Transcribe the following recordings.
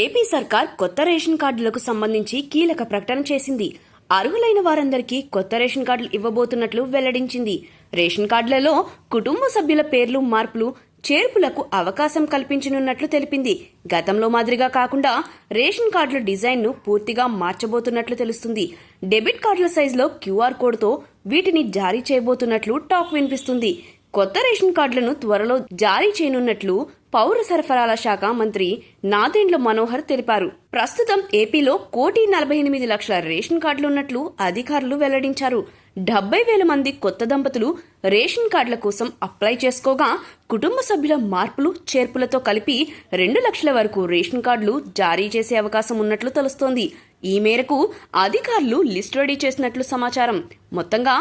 AP సర్కార్ కొత్త ration కార్డులకు సంబంధించి కీలక ప్రకటన చేసింది. అర్హులైన వారందరికీ కొత్త రేషన్ కార్డులు ఇవ్వబోతున్నట్లు వెల్లడించింది. రేషన్ కార్డులలో కుటుంబ సభ్యుల పేర్లు మార్పులు చేర్పులకు అవకాశం కల్పించనున్నట్లు తెలిపింది. గతంలో మాదిరిగా కాకుండా రేషన్ కార్డుల డిజైన్ను పూర్తిగా మార్చబోతున్నట్లు తెలుస్తుంది. డెబిట్ కార్డుల సైజులో క్యూఆర్ కోడ్తో వీటిని జారీ చేయబోతున్నట్లు టాక్ వినిపిస్తుంది. కొత్త రేషన్ కార్డులను త్వరలో జారీ చేయనున్నట్లు పౌర సరఫరాల శాఖ మంత్రి నాదెండ్ల మనోహర్ తెలిపారు. ప్రస్తుతం ఏపీలో కోటి నలభై ఎనిమిది లక్షల రేషన్ కార్డులు ఉన్నట్లు అధికారులు వెల్లడించారు. డెబ్బై వేల మంది కొత్త దంపతులు రేషన్ కార్డుల కోసం అప్లై చేసుకోగా కుటుంబ సభ్యుల మార్పులు చేర్పులతో కలిపి రెండు లక్షల వరకు రేషన్ కార్డులు జారీ చేసే అవకాశం ఉన్నట్లు తెలుస్తోంది. ఈ మేరకు అధికారులు లిస్ట్ రెడీ చేసినట్లు సమాచారం. మొత్తంగా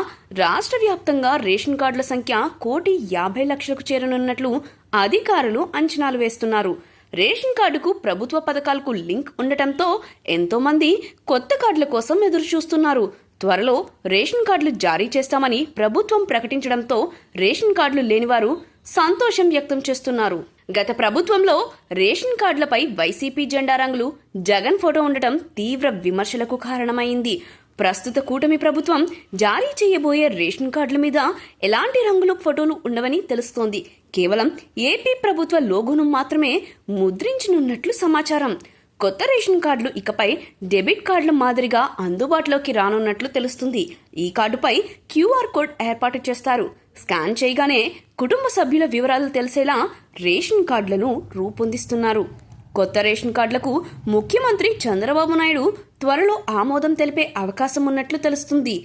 రాష్ట్ర వ్యాప్తంగా రేషన్ కార్డుల సంఖ్య కోటి యాభై లక్షలకు చేరనున్నట్లు అధికారులు అంచనాలు వేస్తున్నారు. రేషన్ కార్డుకు ప్రభుత్వ పథకాలకు లింక్ ఉండటంతో ఎంతో మంది కొత్త కార్డుల కోసం ఎదురు చూస్తున్నారు త్వరలో రేషన్ కార్డులు జారీ చేస్తామని ప్రభుత్వం ప్రకటించడంతో రేషన్ కార్డులు లేనివారు సంతోషం వ్యక్తం చేస్తున్నారు. గత ప్రభుత్వంలో రేషన్ కార్డులపై వైసీపీ జెండా రంగులు జగన్ ఫోటో ఉండటం తీవ్ర విమర్శలకు కారణమైంది. ప్రస్తుత కూటమి ప్రభుత్వం జారీ చేయబోయే రేషన్ కార్డుల మీద ఎలాంటి రంగులు ఫోటోలు ఉండవని తెలుస్తోంది. కేవలం ఏపీ ప్రభుత్వ లోగోను మాత్రమే ముద్రించనున్నట్లు సమాచారం. కొత్త రేషన్ కార్డులు ఇకపై డెబిట్ కార్డుల మాదిరిగా అందుబాటులోకి రానున్నట్లు తెలుస్తుంది. ఈ కార్డుపై క్యూఆర్ కోడ్ ఏర్పాటు చేస్తారు. స్కాన్ చేయగానే కుటుంబ సభ్యుల వివరాలు తెలిసేలా రేషన్ కార్డులను రూపొందిస్తున్నారు. కొత్త రేషన్ కార్డులకు ముఖ్యమంత్రి చంద్రబాబు నాయుడు త్వరలో ఆమోదం తెలిపే అవకాశం ఉన్నట్లు తెలుస్తుంది.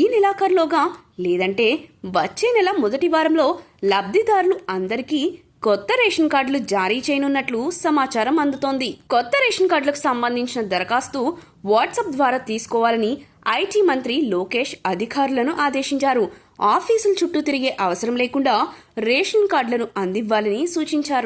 ఈ నెలాఖరులోగా లేదంటే వచ్చే నెల మొదటి వారంలో లబ్ధిదారులు అందరికీ కొత్త రేషన్ కార్డులు జారీ చేయనున్నట్లు సమాచారం అందుతోంది. కొత్త రేషన్ కార్డులకు సంబంధించిన దరఖాస్తు వాట్సాప్ ద్వారా తీసుకోవాలని ఐటీ మంత్రి లోకేష్ అధికారులను ఆదేశించారు. ఆఫీసుల చుట్టూ తిరిగే అవసరం లేకుండా రేషన్ కార్డులను అందివ్వాలని సూచించారు.